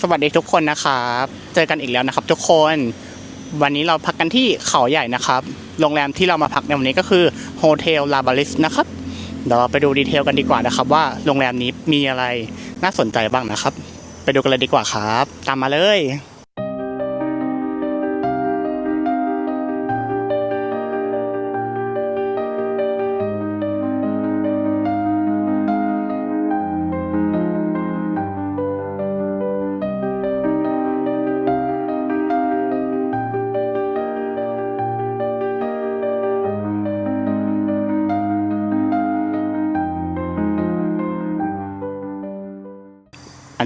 สวัสดีทุกคนนะครับ เจอกันอีกแล้วนะครับ ทุกคน วันนี้เราพักกันที่เขาใหญ่นะครับ โรงแรมที่เรามาพักในวันนี้ก็คือโฮเทลลาบาริสนะครับ เดี๋ยวเราไปดูดีเทลกันดีกว่านะครับ ว่าโรงแรมนี้มีอะไรน่าสนใจบ้างนะครับ ไปดูกันเลยดีกว่าครับ ตามมาเลย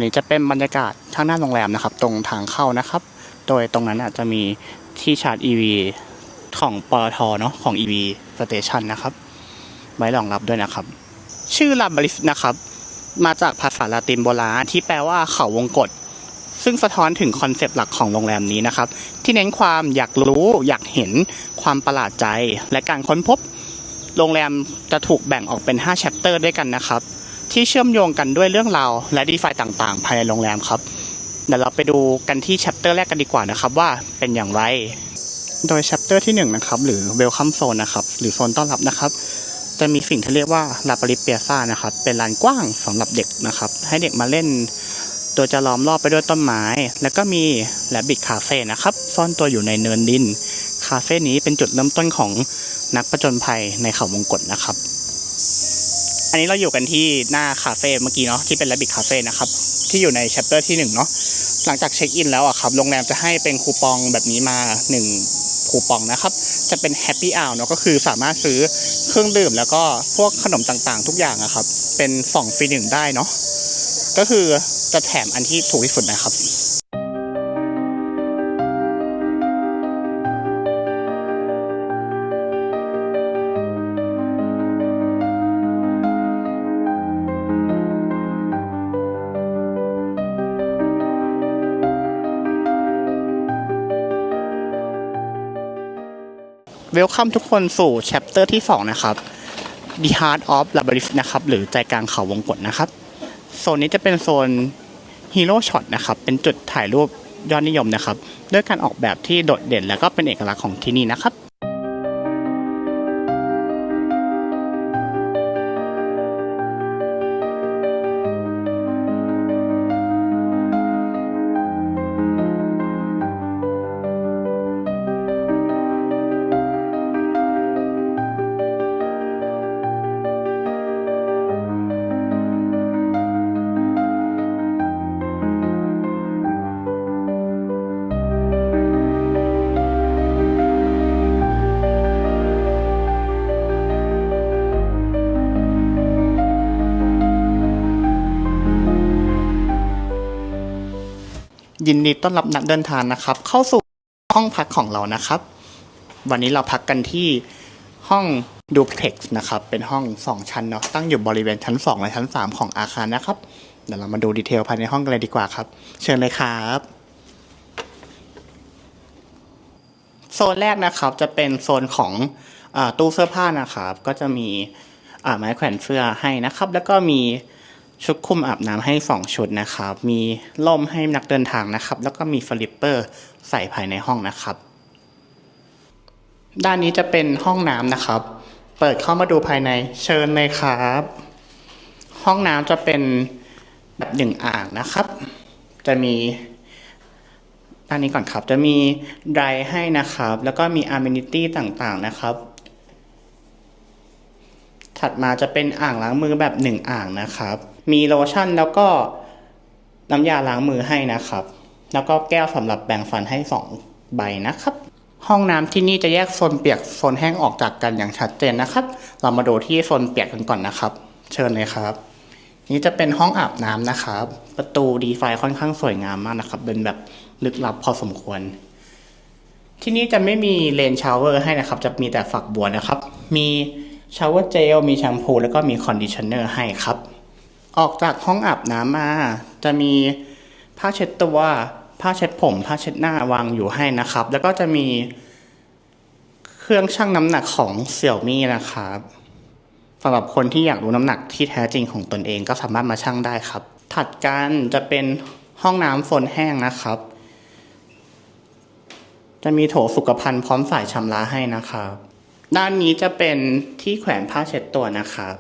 นี้จะเป็นบรรยากาศข้างหน้าโรงแรมนะครับ ตรงทางเข้านะครับ โดยตรงนั้นอาจจะมีที่ชาร์จ EV ของปตทเนาะของ EV Station นะครับไว้รองรับด้วยนะครับ ชื่อลาบริสนะครับ มาจากภาษาละตินโบราณที่แปลว่าเขาวงกฏซึ่งสะท้อนถึงคอนเซปต์หลักของโรงแรมนี้นะครับ ที่เน้นความอยากรู้อยากเห็นความประหลาดใจ และการค้นพบ โรงแรมจะถูกแบ่งออกเป็น 5 แชปเตอร์ด้วยกันนะครับ ที่เชื่อมโยงกันด้วยเรื่องราวและดีไฟต่างๆ ภายในโรงแรมครับเดี๋ยวเราไปดูกันที่แชปเตอร์แรกกันดีกว่านะครับว่าเป็นอย่างไร โดยแชปเตอร์ที่1นะครับหรือ Welcome Zone นะครับหรือโซนต้อนรับนะครับ จะมีสิ่งที่เรียกว่าลาปริเปียซ่านะครับเป็นลานกว้างสำหรับเด็กนะครับ ให้เด็กมาเล่น โดยจะล้อมรอบไปด้วยต้นไม้ แล้วก็มีแลบบิ t คาเฟ่นะครับซ่อนตัวอยู่ในเนินดิน คาเฟ่นี้เป็นจุดเริ่มต้นของนักประจนภัยในเขาวงกฏนะครับ อันนี้เราอยู่กันที่หน้าคาเฟ่เมื่อกี้เนาะที่เป็น Rabbit Cafe นะครับ ที่อยู่ในแชปเตอร์ที่ 1 เนาะหลังจากเช็คอินแล้วอะครับโรงแรมจะให้เป็นคูปองแบบนี้มา 1 คูปองนะครับ จะเป็นแฮปปี้อ r เนาะก็คือสามารถซื้อเครื่องดื่มแล้วก็พวกขนมต่างๆ ทุกอย่างอะครับ เป็น2ฟรีหนึ่งได้เนาะก็คือจะแถมอันที่ถูกที่สุดนะครับ welcome ทุกคนสู่แชปเตอร์ที่ 2 นะครับ The Heart of Labyrinth นะครับ หรือใจกลางเขาวงกฏนะครับ โซนนี้จะเป็นโซน Hero Shot นะครับ เป็นจุดถ่ายรูปยอดนิยมนะครับ ด้วยการออกแบบที่โดดเด่นและก็เป็นเอกลักษณ์ของที่นี่นะครับ ยินดีต้อนรับนักเดินทางนะครับ เข้าสู่ห้องพักของเรานะครับ วันนี้เราพักกันที่ห้องดูเพล็กซ์นะครับ เป็นห้อง 2 ชั้นเนาะตั้งอยู่บริเวณชั้น 2 และชั้น 3 ของอาคารนะครับ เดี๋ยวเรามาดูดีเทลภายในห้องกันเลยดีกว่าครับ เชิญเลยครับโซนแรกนะครับจะเป็นโซนของอตู้เสื้อผ้านะครับ ก็จะมีไม้แขวนเสื้อให้นะครับ แล้วก็มี ชุดคุมอาบน้ำให้สองชุดนะครับ มีล่มให้นักเดินทางนะครับ แล้วก็มีฟลิปเปอร์ใส่ภายในห้องนะครับ ด้านนี้จะเป็นห้องน้ำนะครับ เปิดเข้ามาดูภายในเชิญเลยครับ ห้องน้ำจะเป็นแบบหนึ่งอ่างนะครับ จะมีด้านนี้ก่อนครับจะมีไดร์ให้นะครับ แล้วก็มีอา m เมนิตี้ต่างๆนะครับถัดมาจะเป็นอ่างล้างมือแบบหนึ่งอ่างนะครับ มีโลชั่นแล้วก็น้ำยาล้างมือให้นะครับ แล้วก็แก้วสำหรับแปรงฟันให้สองใบนะครับ ห้องน้ำที่นี่จะแยกโซนเปียกโซนแห้งออกจากกันอย่างชัดเจนนะครับ เรามาดูที่โซนเปียกกันก่อนนะครับ เชิญเลยครับ นี่จะเป็นห้องอาบน้ำนะครับ ประตูดีไฟค่อนข้างสวยงามมากนะครับ เป็นแบบลึกลับพอสมควร ที่นี่จะไม่มีเลนชาวเวอร์ให้นะครับ จะมีแต่ฝักบัวนะครับ มีชาวเวอร์เจลมีแชมพูแล้วก็มีคอนดิชเนอร์ให้ครับ ออกจากห้องอาบน้ำมา จะมีผ้าเช็ดตัวผ้าเช็ดผมผ้าเช็ดหน้าวางอยู่ให้นะครับ แล้วก็จะมีเครื่องชั่งน้ำหนักของเสี่ยวมี่นะครับสำหรับคนที่อยากรู้น้ำหนักที่แท้จริงของตนเองก็สามารถมาชั่งได้ครับ ถัดกันจะเป็นห้องน้ำโซนแห้งนะครับ จะมีโถสุขภัณฑ์พร้อมสายชำระให้นะครับ ด้านนี้จะเป็นที่แขวนผ้าเช็ดตัวนะครับ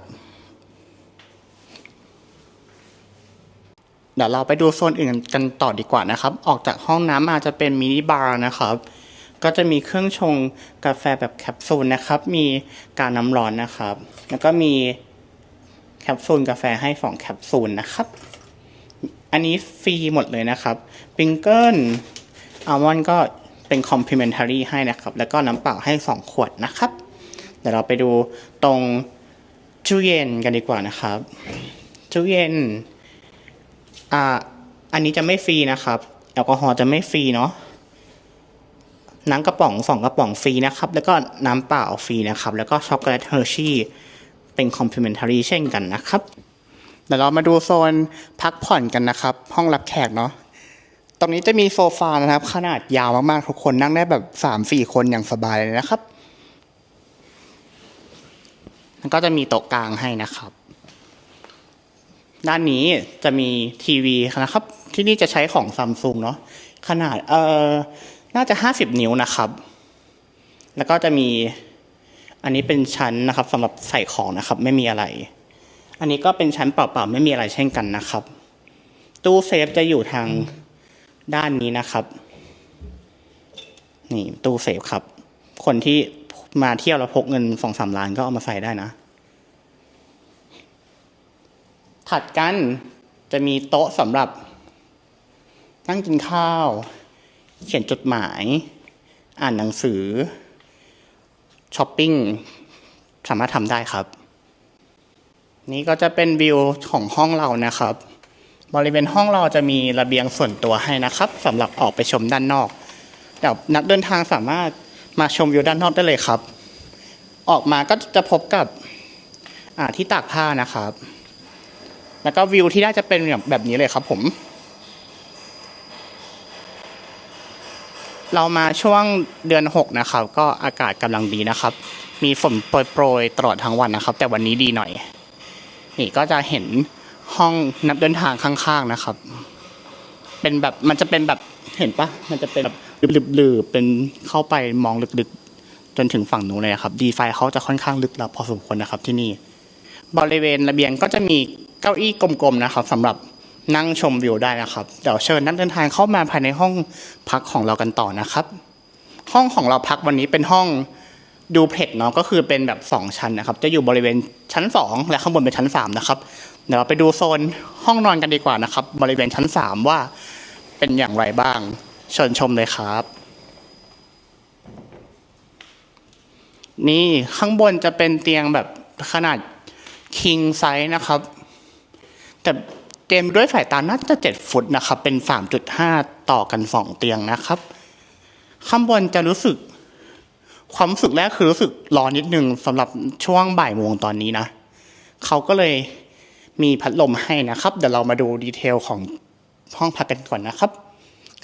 เดี๋ยวเราไปดูโซนอื่นกันต่อดีกว่านะครับ ออกจากห้องน้ำมาจะเป็นมินิบาร์นะครับ ก็จะมีเครื่องชงกาแฟแบบแคปซูลนะครับ มีการน้ำร้อนนะครับ แล้วก็มีแคปซูลกาแฟให้สองแคปซูลนะครับ อันนี้ฟรีหมดเลยนะครับปิงเกิลอัลมอนด์ก็เป็นคอมพลีเมนทารีให้นะครับ แล้วก็น้ำเปล่าให้ 2 ขวดนะครับ เดี๋ยวเราไปดูตรงจูเย็นกันดีกว่านะครับจูเย็น อ่าอันนี้จะไม่ฟรีนะครับ แอลกอฮอล์จะไม่ฟรีเนาะน้ำกระป๋องสองกระป๋องฟรีนะครับ แล้วก็น้ำเปล่าฟรีนะครับ แล้วก็ช็อกโกแลตเฮอร์ชี่เป็นคอมพลีเมนทารีเช่นกันนะครับเดี๋ยวเรามาดูโซนพักผ่อนกันนะครับ ห้องรับแขกเนาะตรงนี้จะมีโซฟานะครับ ขนาดยาวมากๆ ทุกคนนั่งได้แบบสามสี่คนอย่างสบายเลยนะครับแล้วก็จะมีโต๊ะกลางให้นะครับ ด้านนี้จะมีทีวีนะครับ ที่นี่จะใช้ของซัมซุงเนาะขนาดเอ่อน่าจะห้าสิบนิ้วนะครับ แล้วก็จะมีอันนี้เป็นชั้นนะครับสำหรับใส่ของนะครับ ไม่มีอะไร อันนี้ก็เป็นชั้นเปล่าๆไม่มีอะไรเช่นกันนะครับ ตู้เซฟจะอยู่ทางด้านนี้นะครับนี่ตู้เซฟครับ คนที่มาเที่ยวแล้วพกเงินสองสามล้านก็เอามาใส่ได้นะ ถัดกันจะมีโต๊ะสำหรับ นั่งกินข้าว เขียนจดหมาย อ่านหนังสือช้อปปิ้งสามารถทำได้ครับ นี่ก็จะเป็นวิวของห้องเรานะครับ บริเวณห้องเราจะมีระเบียงส่วนตัวให้นะครับสำหรับออกไปชมด้านนอกเดี๋ยวนักเดินทางสามารถมาชมวิวด้านนอกได้เลยครับ ออกมาก็จะพบกับที่ตากผ้านะครับ แล้วก็วิวที่ได้จะเป็นแบบแบบนี้เลยครับผม เรามาช่วงเดือนหกนะครับ ก็อากาศกำลังดีนะครับ มีฝนโปรยๆตลอดทั้งวันนะครับ แต่วันนี้ดีหน่อย นี่ก็จะเห็นห้องนักเดินทางข้างๆนะครับ เป็นแบบมันจะเป็นแบบเห็นปะมันจะเป็นแบบลึบๆเป็นเข้าไปมองลึกๆ จนถึงฝั่งนู้นเลยครับ ดีไฟเขาจะค่อนข้างลึกลับพอสมควรนะครับที่นี่ บริเวณระเบียงก็จะมี เก้าอี้กลมๆนะครับสำหรับนั่งชมวิวได้นะครับ เดี๋ยวเชิญนักเดินทางเข้ามาภายในห้องพักของเรากันต่อนะครับ ห้องของเราพักวันนี้เป็นห้องดูเพล็กเนาะก็คือเป็นแบบสองชั้นนะครับ จะอยู่บริเวณชั้นสองและข้างบนเป็นชั้นสามนะครับ เดี๋ยวเราไปดูโซนห้องนอนกันดีกว่านะครับ บริเวณชั้นสามว่าเป็นอย่างไรบ้างเชิญชมเลยครับ นี่ข้างบนจะเป็นเตียงแบบขนาด king size นะครับ แต่เต็มด้วยสายตาน่าจะเจ็ดฟุตนะครับ เป็นสามจุดห้าต่อกันสองเตียงนะครับ ข้างบนจะรู้สึก ความรู้สึกแรกคือรู้สึกร้อนนิดนึงสำหรับช่วงบ่ายโมงตอนนี้นะเขาก็เลยมีพัดลมให้นะครับ เดี๋ยวเรามาดูดีเทลของห้องพักกันก่อนนะครับ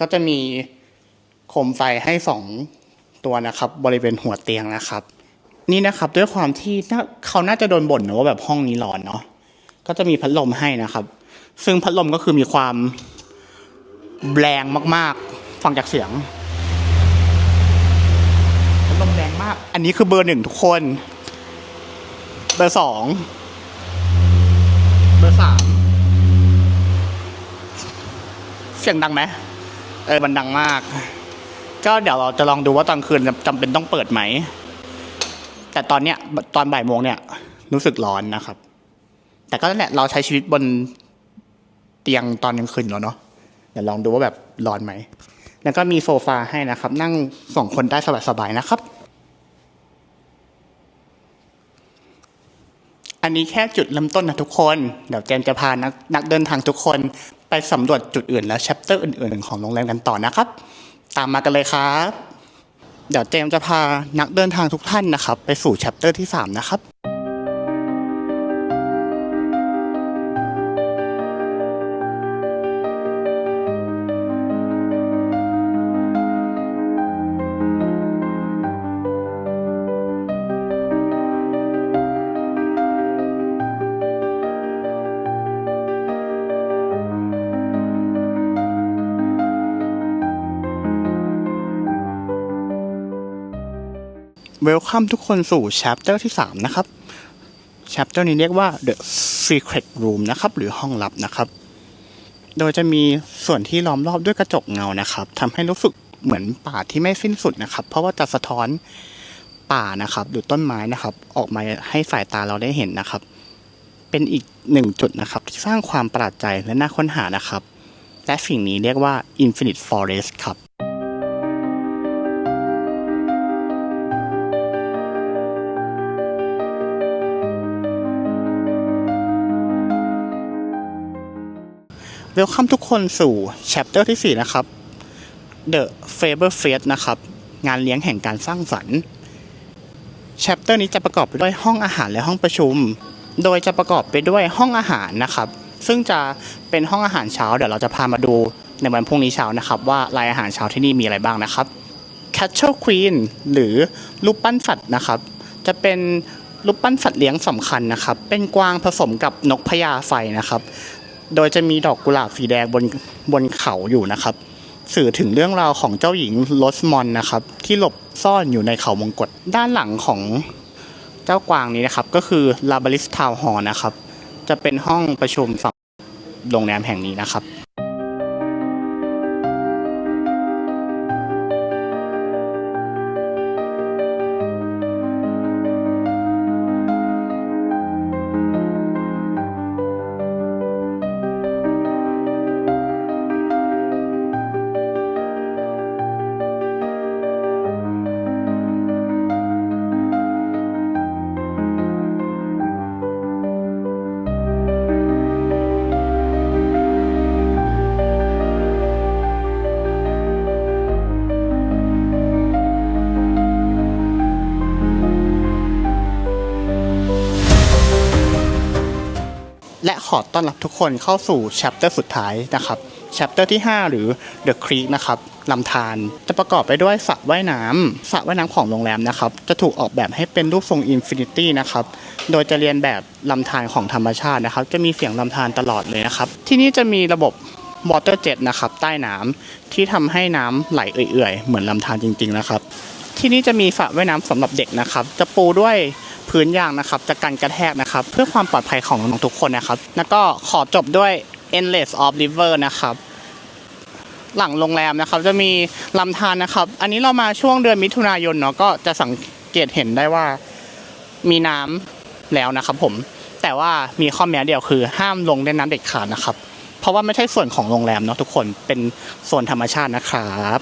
ก็จะมีโคมไฟให้สองตัวนะครับ บริเวณหัวเตียงนะครับ นี่นะครับด้วยความที่เขาน่าจะโดนบ่นนะว่าแบบห้องนี้ร้อนเนาะ ก็จะมีพัดลมให้นะครับ ซึ่งพัดลมก็คือมีความแรงมากๆ ฟังจากเสียงพัดลมแรงมาก อันนี้คือเบอร์หนึ่งทุกคน เบอร์สอง เบอร์สาม เสียงดังไหมเออมันดังมาก ก็เดี๋ยวเราจะลองดูว่าตอนคืนจำเป็นต้องเปิดไหม แต่ตอนเนี้ยตอนบ่ายโมงเนี่ยรู้สึกร้อนนะครับ แต่ก็นั่นแหละเราใช้ชีวิตบนเตียงตอนกลางคืนแล้วเนาะเดี๋ยวลองดูว่าแบบร้อนไหม แล้วก็มีโซฟาให้นะครับ นั่งสองคนได้สบายๆนะครับ อันนี้แค่จุดเริ่มต้นนะทุกคน เดี๋ยวเจมจะพานักนักเดินทางทุกคนไปสำรวจจุดอื่นและแชปเตอร์อื่นๆ ของโรงแรมกันต่อนะครับ ตามมากันเลยครับ เดี๋ยวเจมจะพานักเดินทางทุกท่านนะครับ ไปสู่แชปเตอร์ที่ 3 นะครับ Welcome ทุกคนสู่ chapter ที่ 3 นะครับ chapter นี้เรียกว่า The Secret Room นะครับ หรือห้องลับนะครับ โดยจะมีส่วนที่ล้อมรอบด้วยกระจกเงานะครับทำให้รู้สึกเหมือนป่าที่ไม่สิ้นสุดนะครับ เพราะว่าจะสะท้อนป่านะครับ หรือต้นไม้นะครับ ออกมาให้สายตาเราได้เห็นนะครับ เป็นอีกหนึ่งจุดนะครับ ที่สร้างความประหลาดใจและน่าค้นหานะครับ และสิ่งนี้เรียกว่า Infinite Forest ครับ วลคัมทุกคนสู่ chapter ที่ 4 นะครับ The Faber Fest นะครับ งานเลี้ยงแห่งการสร้างสรรค์ chapter นี้จะประกอบไปด้วยห้องอาหารและห้องประชุม โดยจะประกอบไปด้วยห้องอาหารนะครับ ซึ่งจะเป็นห้องอาหารเช้า เดี๋ยวเราจะพามาดูในวันพรุ่งนี้เช้านะครับว่ารายอาหารเช้าที่นี่มีอะไรบ้างนะครับ Cattle Queen หรือรูปปั้นสัตว์นะครับ จะเป็นรูปปั้นสัตว์เลี้ยงสำคัญนะครับ เป็นกวางผสมกับนกพญาไฟนะครับ โดยจะมีดอกกุหลาบสีแดงบนบนเขาอยู่นะครับ สื่อถึงเรื่องราวของเจ้าหญิงลอสมอนนะครับ ที่หลบซ่อนอยู่ในเขามงกฎด้านหลังของเจ้ากวางนี้นะครับ ก็คือลาบาริสทาวฮอลนะครับ จะเป็นห้องประชุมสำหรับโรงแรมแห่งนี้นะครับ ขอต้อนรับทุกคนเข้าสู่ chapter สุดท้ายนะครับ chapter ที่ 5 หรือ The Creek นะครับลำธารจะประกอบไปด้วยสระว่ายน้ำสระว่ายน้ำของโรงแรมนะครับ จะถูกออกแบบให้เป็นรูปทรงอินฟินิตี้นะครับ โดยจะเรียนแบบลำธารของธรรมชาตินะครับ จะมีเสียงลำธารตลอดเลยนะครับ ที่นี่จะมีระบบ water jet นะครับ ใต้น้ำที่ทำให้น้ำไหลเอื่อยๆ เหมือนลำธารจริง ๆ นะครับ ที่นี่จะมีสระว่ายน้ำสำหรับเด็กนะครับ จะปูด้วย พื้นยางนะครับจะกันกระแทกนะครับ เพื่อความปลอดภัยของน้องทุกคนนะครับ แล้วก็ขอจบด้วย endless of river นะครับ หลังโรงแรมนะครับ จะมีลำธารนะครับ อันนี้เรามาช่วงเดือนมิถุนายนเนาะก็จะสังเกตเห็นได้ว่ามีน้ำแล้วนะครับ ผม แต่ว่ามีข้อแม้เดียวคือ ห้ามลงเล่นน้ำเด็ดขาดนะครับ เพราะว่าไม่ใช่ส่วนของโรงแรมเนาะทุกคนเป็นส่วนธรรมชาตินะครับ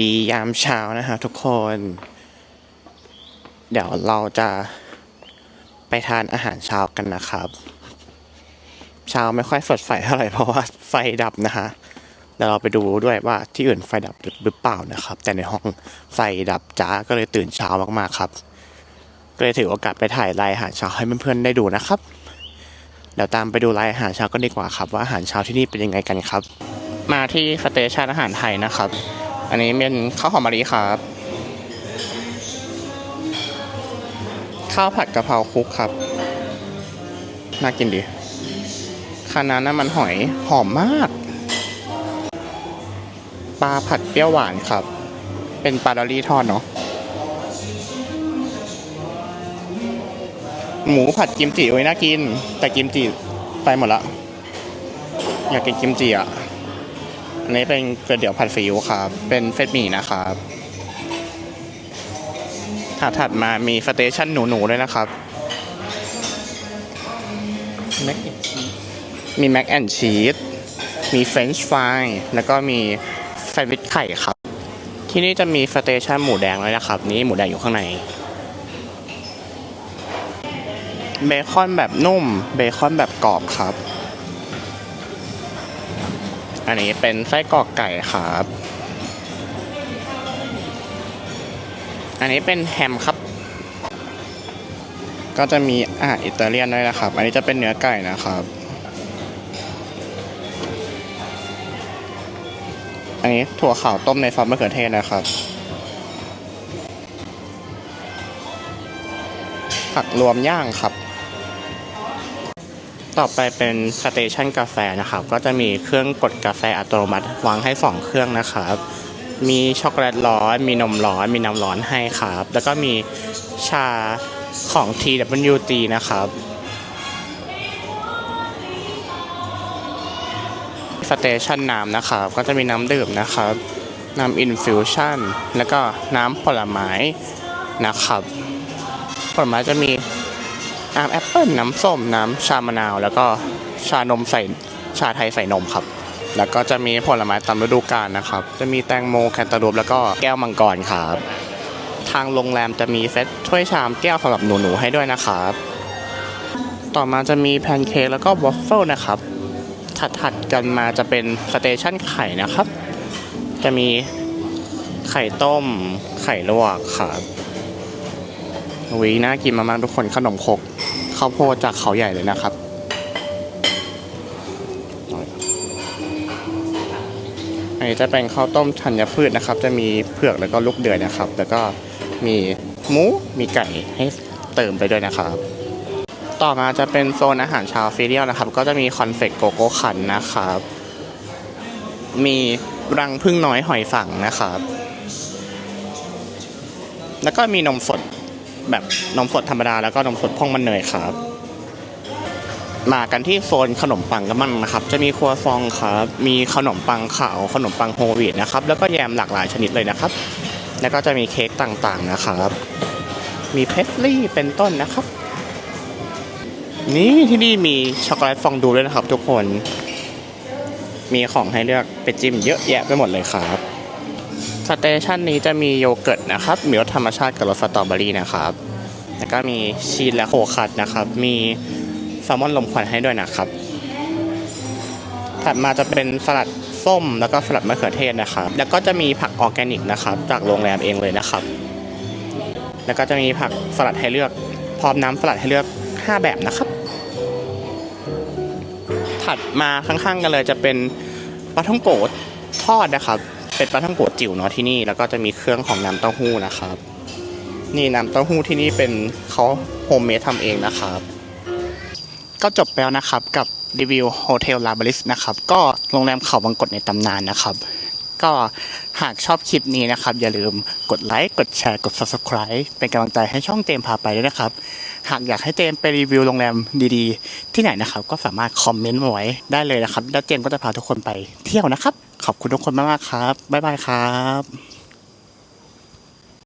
ดียามเช้านะฮะทุกคน เดี๋ยวเราจะไปทานอาหารเช้ากันนะครับ เช้าไม่ค่อยสดใสเท่าไหร่เพราะว่าไฟดับนะฮะเดี๋ยวเราไปดูด้วยว่าที่อื่นไฟดับหรือเปล่านะครับ แต่ในห้องไฟดับจ้าก็เลยตื่นเช้ามากๆครับก็เลยถือโอกาสไปถ่ายรายอาหารเช้าให้เพื่อนๆได้ดูนะครับ เดี๋ยวตามไปดูรายอาหารเช้ากันดีกว่าครับ ว่าอาหารเช้าที่นี่เป็นยังไงกันครับ มาที่สเตชันอาหารไทยนะครับ อันนี้เป็นข้าวหอมมะลิครับ ข้าวผัดกะเพราคลุกครับ น่ากินดีคานาน้ำมันหอยหอมมาก ปลาผัดเปรี้ยวหวานครับ เป็นปลาดอลลี่ทอดเนาะ หมูผัดกิมจิโอ้ยน่ากิน แต่กิมจิไปหมดละ อยากกินกิมจิอะ อันนี้เป็นก๋วยเตี๋ยวผัดซีอิ๊วครับ เป็นเฟสหมี่นะครับถัดถัดมามีสเตชันหนูๆด้วยนะครับ มีแม็กแอนชีส มีเฟรนช์ฟราย แล้วก็มีแซนด์วิชไข่ครับ ที่นี่จะมีสเตชันหมูแดงเลยนะครับ นี่หมูแดงอยู่ข้างใน เบคอนแบบนุ่ม เบคอนแบบกรอบครับ อันนี้เป็นไส้กรอกไก่ครับ อันนี้เป็นแฮมครับ ก็จะมีอาหารอิตาเลียนด้วยนะครับ อันนี้จะเป็นเนื้อไก่นะครับ อันนี้ถั่วขาวต้มในซอสมะเขือเทศนะครับ ผักรวมย่างครับ ต่อไปเป็นสเตชันกาแฟนะครับ ก็จะมีเครื่องกดกาแฟอัตโนมัติวางให้ 2 เครื่องนะครับ มีช็อกโกแลตร้อน มีนมร้อน มีน้ำร้อนให้ครับ แล้วก็มีชาของ TWT นะครับสเตชันน้ำนะครับ ก็จะมีน้ำดื่มนะครับน้ำอินฟิวชั่นแล้วก็น้ำผลไม้นะครับ ผลไม้จะมี น้ำแอปเปิลน้ำส้ม น้ำชามะนาว แล้วก็ชานมใส่ชาไทยใส่นมครับ แล้วก็จะมีผลไม้ตามฤดูกาลนะครับ จะมีแตงโมแคนตาลูปแล้วก็แก้วมังกรครับ ทางโรงแรมจะมีเซตถ้วยชามแก้วสำหรับหนูๆให้ด้วยนะครับ ต่อมาจะมีแพนเค้กแล้วก็วอฟเฟิลนะครับ ถัดๆกันมาจะเป็นสเตชันไข่นะครับ จะมีไข่ต้ม ไข่ลวกครับ วิน่ากินมากๆทุกคนขนมครกข้าวโพดจากเขาใหญ่เลยนะครับอันนี้จะเป็นข้าวต้มธัญพืชนะครับ จะมีเผือกแล้วก็ลูกเดือยนะครับ แล้วก็มีหมูมีไก่ให้เติมไปด้วยนะครับ ต่อมาจะเป็นโซนอาหารชาวซีเรียลนะครับ ก็จะมีคอนเฟกโกโก้คันนะครับ มีรังพึ่งน้อยหอยสังนะครับ แล้วก็มีนมสด แบบนมสดธรรมดาแล้วก็นมสดพ่องมันเนยครับ มากันที่โซนขนมปังกันบ้างนะครับ จะมีครัวซองครับมีขนมปังขาวขนมปังโฮลวีตนะครับแล้วก็แยมหลากหลายชนิดเลยนะครับ แล้วก็จะมีเค้กต่างๆนะครับ มีเพสทรี่เป็นต้นนะครับ นี่ที่นี่มีช็อกโกแลตฟองดูด้วยนะครับ ทุกคน มีของให้เลือกไปจิ้มเยอะแยะไปหมดเลยครับ สเตชันนี้จะมีโยเกิร์ตนะครับ มีรสธรรมชาติกับรสสตรอเบอรี่นะครับ แล้วก็มีชีสและโคคัตนะครับ มีแซลมอนลมควันให้ด้วยนะครับ ถัดมาจะเป็นสลัดส้มแล้วก็สลัดมะเขือเทศนะครับ แล้วก็จะมีผักออร์แกนิกนะครับ จากโรงแรมเองเลยนะครับ แล้วก็จะมีผักสลัดให้เลือก พร้อมน้ำสลัดให้เลือก 5 แบบนะครับ ถัดมาข้างๆกันเลยจะเป็นปลาท่องโกดทอดนะครับ เป็นปลาท่องโกดจิ๋วเนาะที่นี่แล้วก็จะมีเครื่องของน้ำเต้าหู้นะครับ นี่น้ำเต้าหู้ที่นี่เป็นเขาโฮมเมดทำเองนะครับ ก็จบไปแล้วนะครับกับรีวิวโฮเทลลาบริสนะครับ ก็โรงแรมเขาบังกตในตำนานนะครับ ก็หากชอบคลิปนี้นะครับ อย่าลืมกดไลค์กดแชร์กด subscribe เป็นกำลังใจให้ช่องเจมพาไปด้วยนะครับ หากอยากให้เจมไปรีวิวโรงแรมดีๆ ที่ไหนนะครับ ก็สามารถคอมเมนต์มาไว้ได้เลยนะครับ แล้วเจมก็จะพาทุกคนไปเที่ยวนะครับ ขอบคุณทุกคนมากๆครับ บ๊ายบายครับ